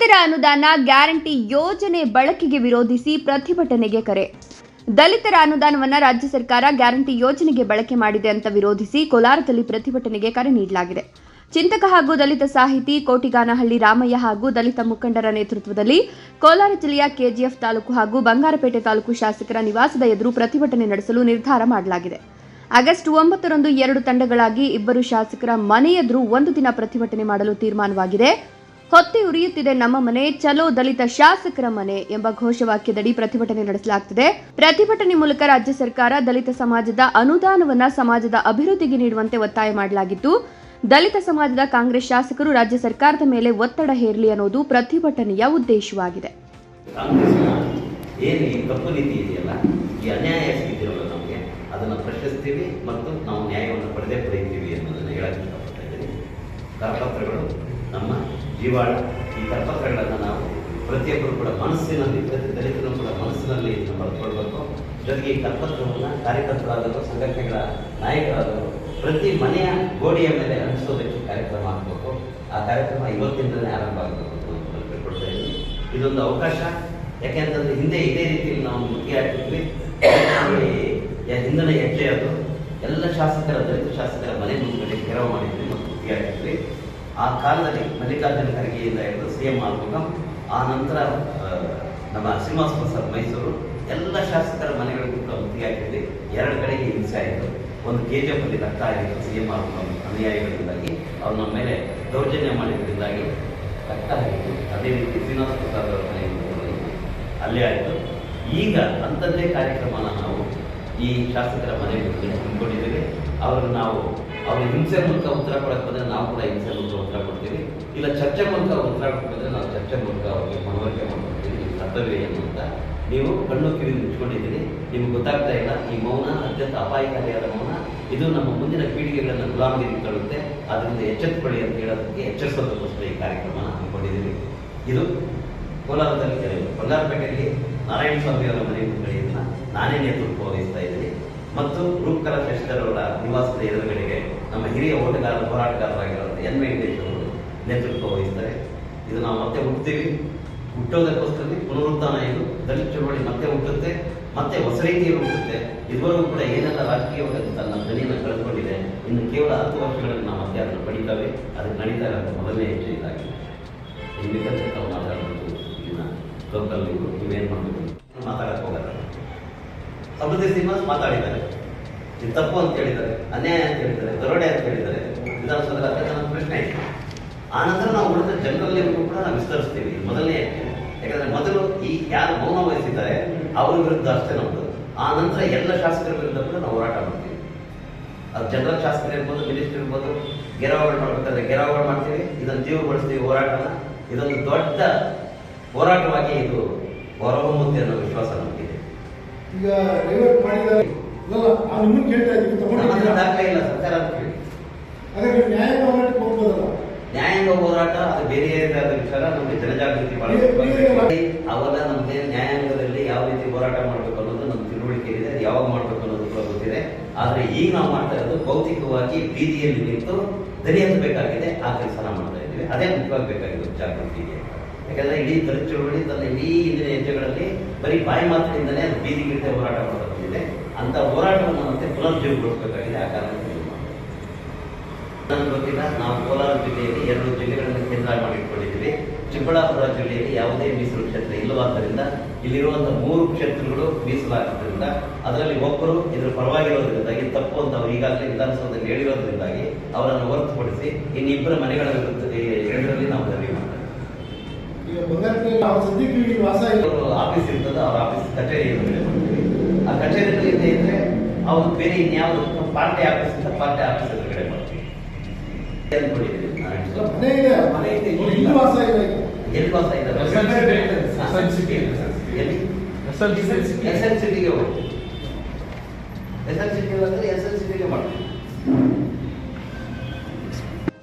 ದಲಿತರ ಅನುದಾನ ಗ್ಯಾರಂಟಿ ಯೋಜನೆ ಬಳಕೆಗೆ ವಿರೋಧಿಸಿ ಪ್ರತಿಭಟನೆಗೆ ಕರೆ. ದಲಿತರ ಅನುದಾನವನ್ನು ರಾಜ್ಯ ಸರ್ಕಾರ ಗ್ಯಾರಂಟಿ ಯೋಜನೆಗೆ ಬಳಕೆ ಮಾಡಿದೆ ಅಂತ ವಿರೋಧಿಸಿ ಕೋಲಾರದಲ್ಲಿ ಪ್ರತಿಭಟನೆಗೆ ಕರೆ ನೀಡಲಾಗಿದೆ. ಚಿಂತಕ ಹಾಗೂ ದಲಿತ ಸಾಹಿತಿ ಕೋಟಿಗಾನಹಳ್ಳಿ ರಾಮಯ್ಯ ಹಾಗೂ ದಲಿತ ಮುಖಂಡರ ನೇತೃತ್ವದಲ್ಲಿ ಕೋಲಾರ ಜಿಲ್ಲೆಯ ಕೆಜಿಎಫ್ ತಾಲೂಕು ಹಾಗೂ ಬಂಗಾರಪೇಟೆ ತಾಲೂಕು ಶಾಸಕರ ನಿವಾಸದ ಎದುರು ಪ್ರತಿಭಟನೆ ನಡೆಸಲು ನಿರ್ಧಾರ ಮಾಡಲಾಗಿದೆ. ಆಗಸ್ಟ್ ಒಂಬತ್ತರಂದು ಎರಡು ತಂಡಗಳಾಗಿ ಇಬ್ಬರು ಶಾಸಕರ ಮನೆ ಒಂದು ದಿನ ಪ್ರತಿಭಟನೆ ಮಾಡಲು ತೀರ್ಮಾನವಾಗಿದೆ. ಹೊತ್ತಿ ಉರಿಯುತ್ತಿದೆ ನಮ್ಮ ಮನೆ, ಚಲೋ ದಲಿತ ಶಾಸಕರ ಮನೆ ಎಂಬ ಘೋಷವಾಕ್ಯದಡಿ ಪ್ರತಿಭಟನೆ ನಡೆಸಲಾಗುತ್ತಿದೆ ಪ್ರತಿಭಟನೆ ಮೂಲಕ ರಾಜ್ಯ ಸರ್ಕಾರ ದಲಿತ ಸಮಾಜದ ಅನುದಾನವನ್ನ ಸಮಾಜದ ಅಭಿವೃದ್ಧಿಗೆ ನೀಡುವಂತೆ ಒತ್ತಾಯ ಮಾಡಲಾಗಿದ್ದು ದಲಿತ ಸಮಾಜದ ಕಾಂಗ್ರೆಸ್ ಶಾಸಕರು ರಾಜ್ಯ ಸರ್ಕಾರದ ಮೇಲೆ ಒತ್ತಡ ಹೇರಲಿ ಅನ್ನೋದು ಪ್ರತಿಭಟನೆಯ ಉದ್ದೇಶವಾಗಿದೆ. ಅದನ್ನು ಪ್ರಶ್ನಿಸ್ತೀವಿ ಮತ್ತು ನಾವು ನ್ಯಾಯವನ್ನು ಪಡೆದೇ ಪಡೆಯುತ್ತೀವಿ ಅನ್ನೋದನ್ನು ಹೇಳಕ್ಕೆ ಇಷ್ಟಪಡ್ತಾ ಇದ್ದೀನಿ. ಕರಪತ್ರಗಳು ನಮ್ಮ ಜೀವಾಳ ಈ ಕರ್ತವ್ಯಗಳನ್ನು ನಾವು ಪ್ರತಿಯೊಬ್ಬರು ಕೂಡ ಮನಸ್ಸಿನಲ್ಲಿ, ಪ್ರತಿ ದಲಿತರು ಕೂಡ ಮನಸ್ಸಿನಲ್ಲಿ ಇದನ್ನು ಜೊತೆಗೆ ಈ ಕರ್ತವ್ಯವನ್ನು ಕಾರ್ಯಕರ್ತರಾದವರು, ಸಂಘಟನೆಗಳ ನಾಯಕರಾದವರು ಪ್ರತಿ ಮನೆಯ ಗೋಡೆಯ ಮೇಲೆ ಅನಿಸೋದಕ್ಕೆ ಕಾರ್ಯಕ್ರಮ ಆಗಬೇಕು. ಆ ಕಾರ್ಯಕ್ರಮ ಇವತ್ತಿಂದಲೇ ಆರಂಭ ಆಗಬೇಕು ಅಂತ ಕೇಳ್ಕೊಳ್ತಾ ಇದ್ದೀನಿ. ಇದೊಂದು ಅವಕಾಶ. ಯಾಕೆಂತಂದ್ರೆ ಹಿಂದೆ ಇದೇ ರೀತಿಯಲ್ಲಿ ನಾವು ಮುಖ್ಯ ಹಾಕಿದ್ವಿ ಹಿಂದಿನ ಹೆಜ್ಜೆ ಅದು, ಎಲ್ಲ ಶಾಸಕರ, ದಲಿತ ಶಾಸಕರ ಮನೆ ಮುಂದೆ ತೆರವು ಮಾಡಿದ್ವಿ ಮತ್ತು ಮುಖ್ಯ ಹಾಕಿದ್ವಿ ಆ ಕಾಲದಲ್ಲಿ ಮಲ್ಲಿಕಾರ್ಜುನ ಖರ್ಗೆಯಿಂದ ಹಿಡಿದು ಸಿ ಎಂ ಆಲ್ಮುಗಂ ಆ ನಂತರ ನಮ್ಮ ಶ್ರೀನಿವಾಸ ಸರ್ ಮೈಸೂರು, ಎಲ್ಲ ಶಾಸಕರ ಮನೆಗಳಿಗೂ ಕೂಡ ಮುತ್ತಿಗೆ ಎರಡು ಕಡೆಗೆ ಹಿಂಸೆ ಆಯಿತು. ಒಂದು ಕೆ ಜಿ ಎಫ್ ಅಲ್ಲಿ ರಕ್ತ ಆಗಿತ್ತು ಸಿ ಎಂ ಆರ್ ಅನುಯಾಯಿಗಳಿಂದಾಗಿ. ಅವ್ರು ನಮ್ಮ ಮೇಲೆ ದೌರ್ಜನ್ಯ ಮಾಡಿದ್ರಿಂದಾಗಿ ರಕ್ತ ಆಗಿತ್ತು ಅದೇ ರೀತಿ ಶ್ರೀನಿವಾಸ ಪ್ರಸಾದ್ ಅವರ ಮನೆ ಮುಂದೆ ಅಲ್ಲೇ ಆಯಿತು. ಈಗ ಅಂಥದ್ದೇ ಕಾರ್ಯಕ್ರಮನ ನಾವು ಈ ಶಾಸಕರ ಮುಂದೆ ಹಮ್ಮಿಕೊಂಡಿದ್ದೇವೆ ಅವ್ರನ್ನ ನಾವು, ಅವ್ರ ಹಿಂಸೆ ಮೂಲಕ ಉತ್ತರ ಕೊಡಕ್ಕೆ ಬಂದರೆ ನಾವು ಕೂಡ ಹಿಂಸೆ ಮೂಲಕ ಉತ್ತರ ಕೊಡ್ತೀವಿ. ಇಲ್ಲ, ಚರ್ಚೆ ಮೂಲಕ ಉತ್ತರ ಕೊಡ್ಬೇಕಂದ್ರೆ ನಾವು ಚರ್ಚೆ ಮೂಲಕ ಅವ್ರಿಗೆ ಮನವರಿಕೆ ಮಾಡ್ಕೊಡ್ತೀವಿ. ಕರ್ತವ್ಯ ಏನು ಅಂತ. ನೀವು ಕಣ್ಣು ಕಿವಿ ಮುಚ್ಕೊಂಡಿದ್ದೀರಿ. ನಿಮ್ಗೆ ಗೊತ್ತಾಗ್ತಾ ಇಲ್ಲ, ಈ ಮೌನ ಅತ್ಯಂತ ಅಪಾಯಕಾರಿಯಾದ ಮೌನ. ಇದು ನಮ್ಮ ಮುಂದಿನ ಪೀಳಿಗೆಗಳನ್ನು ಗುಲಾಮಗಿರಿ ತಳುತ್ತೆ ಅದರಿಂದ ಎಚ್ಚೆತ್ತುಕೊಳ್ಳಿ ಅಂತ ಹೇಳೋದಕ್ಕೆ ಎಚ್ಚರಿಸೋದಕ್ಕೋಸ್ಕರ ಈ ಕಾರ್ಯಕ್ರಮನ ಹಮ್ಮಿಕೊಂಡಿದ್ದೀವಿ ಇದು ಕೋಲಾರದಲ್ಲಿ ಬಂಗಾರಪೇಟೆಯಲ್ಲಿ ನಾರಾಯಣ ಸ್ವಾಮಿ ಅವರ ಮನೆ ಕಳೆಯನ್ನು ನಾನೇ ನೇತೃತ್ವ ವಹಿಸ್ತಾ ಇದ್ದೀನಿ. ಮತ್ತು ರೂಪಕಲಾ ಶಶಿಧರ್ ಅವರ ನಿವಾಸದ ಎದುರುಗಡೆಗೆ ನಮ್ಮ ಹಿರಿಯ ಓಟಗಾರ ಹೋರಾಟಗಾರರಾಗಿರೋ ಎನ್ ವೆಂಕಟೇಶ್ ಅವರು ನೇತೃತ್ವ ವಹಿಸ್ತಾರೆ. ಇದು ನಾವು ಮತ್ತೆ ಹುಡ್ತೀವಿ ಹುಟ್ಟೋದಕ್ಕೋಸ್ಕರ ಪುನರುತ್ಥಾನ ಇದು. ದಲಿತ ಚಳವಳಿ ಮತ್ತೆ ಹುಟ್ಟುತ್ತೆ, ಮತ್ತೆ ಹೊಸ ರೀತಿಯಲ್ಲಿ ಹುಟ್ಟುತ್ತೆ. ಇದುವರೆಗೂ ಕೂಡ ಏನೆಲ್ಲ ರಾಜಕೀಯವಾಗಿ ತನ್ನ ಧ್ವನಿಯನ್ನು ಕಳೆದುಕೊಂಡಿದೆ, ಇನ್ನು ಕೇವಲ ಹತ್ತು ವರ್ಷಗಳಲ್ಲಿ ನಾವು ಮತ್ತೆ ಅದನ್ನು ಪಡಿತಾವೆ. ಅದಕ್ಕೆ ನಡೀತಾ ಇರೋದು ಮೊದಲನೇ ಹೆಜ್ಜೆ ಇದಾಗಿದೆ ಇನ್ನು ಬೇಕಾದ್ರೆ ಇಲ್ಲಿನ ಲೋಕಲ್ ನೀವು ನೀವೇನು ಮಾಡಬೇಕು ಮಾತಾಡಕ್ಕೆ ಹೋಗಲ್ಲ. ಸಮೃದ್ಧಿ ಶ್ರೀನಿವಾಸ್ ಮಾತಾಡಿದ್ದಾರೆ. ಇದು ತಪ್ಪು ಅಂತ ಹೇಳಿದ್ದಾರೆ, ಅನ್ಯಾಯ ಅಂತ ಹೇಳಿದ್ದಾರೆ ದರೋಡೆ ಅಂತ ಹೇಳಿದ್ದಾರೆ. ವಿಧಾನಸೌಧದ ಒಂದು ಪ್ರಶ್ನೆ ಇದೆ. ಆ ನಂತರ ನಾವು ಉಳಿದ ಜನರಲ್ಲಿಗೂ ಕೂಡ ನಾವು ವಿಸ್ತರಿಸ್ತೀವಿ. ಮೊದಲನೇ, ಯಾಕಂದ್ರೆ ಮೊದಲು ಈ ಯಾರು ಮೌನ ವಹಿಸಿದ್ದಾರೆ, ಅವರ ವಿರುದ್ಧ ಅಷ್ಟೇ ನಮ್ಮದು ಆ ನಂತರ ಎಲ್ಲ ಶಾಸಕರ ವಿರುದ್ಧ ಕೂಡ ನಾವು ಹೋರಾಟ ಮಾಡ್ತೀವಿ. ಅದು ಜನರಲ್ ಶಾಸಕರು ಇರ್ಬೋದು, ಮಿನಿಸ್ಟರ್ ಇರ್ಬೋದು ಗೆರಾವಳ ಮಾಡ್ಬೇಕಾದ್ರೆ ಗೆರಾವಳ ಮಾಡ್ತೀವಿ. ಇದನ್ನು ಜೀವಗೊಳಿಸ್ತೀವಿ ಹೋರಾಟನ. ಇದೊಂದು ದೊಡ್ಡ ಹೋರಾಟವಾಗಿ ಇದು ಹೊರಹೊಮ್ಮುತ್ತೆ ಅನ್ನೋ ವಿಶ್ವಾಸ ನಮಗಿದೆ. ಈಗ ರಿವರ್ಟ್ ಮಾಡಿದ್ದಾರೆ. ಅಲ್ಲ ನಾವು ನಿಮ್ಮನ್ನು ಕೇಳ್ತಾ ಇದ್ದೀವಿ ನಮ್ಮ ಹತ್ರ ತಗೊಂಡಿದ್ದೀರಾ ದಾಖಲೆ ಇಲ್ಲ ಸರ್ಕಾರ ಅಂತ ಹೇಳಿ. ಅದೇ ನೀವು ನ್ಯಾಯ ಹೋರಾಟಕ್ಕೆ ಹೋಗ್ಬೋದಲ್ಲ? ನ್ಯಾಯಾಂಗ ಹೋರಾಟ ಅದು ಬೇರೆ ವಿಚಾರ ನಮಗೆ ಜನಜಾಗೃತಿ. ಅವಾಗ ನಮಗೆ ನ್ಯಾಯಾಂಗದಲ್ಲಿ ಯಾವ ರೀತಿ ಹೋರಾಟ ಮಾಡಬೇಕು ಅನ್ನೋದು ನಮ್ಮ ತಿಳುವಳಿಕೆ ಇದೆ ಅದು ಯಾವಾಗ ಮಾಡಬೇಕು ಅನ್ನೋದು ಕೂಡ ಗೊತ್ತಿದೆ. ಆದರೆ ಈಗ ನಾವು ಮಾಡ್ತಾ ಇರೋದು ಭೌತಿಕವಾಗಿ ಬೀದಿಯಲ್ಲಿ ನಿಂತು ದರಿಯಂತಬೇಕಾಗಿದೆ ಹತ್ತಬೇಕಾಗಿದೆ ಆ ಕೆಲಸ ನಾವು ಮಾಡ್ತಾ ಇದ್ದೀವಿ. ಅದೇ ಮುಖ್ಯವಾಗಿ ಬೇಕಾಗಿದೆ ಜಾಗೃತಿಗೆ. ಯಾಕಂದ್ರೆ ಇಡೀ ದಲಿತ ಚಳುವಳಿ ತನ್ನ ಇಡೀ ಹಿಂದಿನ ಹೆಜ್ಜೆಗಳಲ್ಲಿ ಬರೀ ಬಾಯಿ ಮಾತಿನಿಂದಲೇ ಅದು ಗಿಡ ಹೋರಾಟ ಮಾಡ್ತಾ ಬಂದಿದೆ. ಅಂತ ಹೋರಾಟವನ್ನು ಮತ್ತೆ ಪುನರ್ಜೀವಗೊಳಿಸಬೇಕಾಗಿದೆ ಆ ಕಾರಣಕ್ಕೆ ನನಗೆ ಗೊತ್ತಿಲ್ಲ, ನಾವು ಕೋಲಾರ ಜಿಲ್ಲೆಯಲ್ಲಿ ಎರಡು ಜಿಲ್ಲೆಗಳನ್ನು ಕೇಂದ್ರ ಮಾಡಿಟ್ಕೊಂಡಿದ್ದೀವಿ ಚಿಕ್ಕಬಳ್ಳಾಪುರ ಜಿಲ್ಲೆಯಲ್ಲಿ ಯಾವುದೇ ಮೀಸಲು ಕ್ಷೇತ್ರ ಇಲ್ಲವಾದ್ದರಿಂದ ಇಲ್ಲಿರುವಂತಹ ಮೂರು ಕ್ಷೇತ್ರಗಳು ಮೀಸಲಾಗಿದ್ದರಿಂದ ಅದರಲ್ಲಿ ಒಬ್ಬರು ಇದರ ಪರವಾಗಿರೋದ್ರಿಂದಾಗಿ, ತಪ್ಪು ಅಂತ ಅವರು ಈಗಾಗಲೇ ವಿಧಾನಸೌಧದಲ್ಲಿ ಹೇಳಿರೋದ್ರಿಂದಾಗಿ ಅವರನ್ನು ಹೊರತುಪಡಿಸಿ ಇನ್ನಿಬ್ಬರ ಮನೆಗಳ ವಿರುದ್ಧ ಎರಡರಲ್ಲಿ ನಾವು ಧರಣಿ ಆಫೀಸ್ ಇರ್ತದೆ ಅವ್ರ ಆಫೀಸ್ ಕಚೇರಿ ಆ ಕಚೇರಿಯಲ್ಲಿ ಇದೆ ಇದ್ರೆ ಅವ್ರು ಬೇರೆ ಇನ್ಯಾವುದು ಪಾರ್ಟಿ ಆಫೀಸ್ ಇಂದ ಪಾರ್ಟಿ ಆಫೀಸ್ ಎದುರುಗಡೆ ಮಾಡ್ತೀವಿ ಇದೆ. ಇದೆ. ಎಲ್ಲಿ ವಾಸ. ಎಲ್ಲಿ ಎಸ್ ಎಲ್ ಸಿಟಿಗೆ ಹೋಗ್ತೀವಿ ಎಸ್ ಎಲ್ ಸಿಟಿ ಅಂದ್ರೆ ಎಸ್ ಎಲ್ ಸಿಟಿಗೆ ಮಾಡ್ತೀವಿ.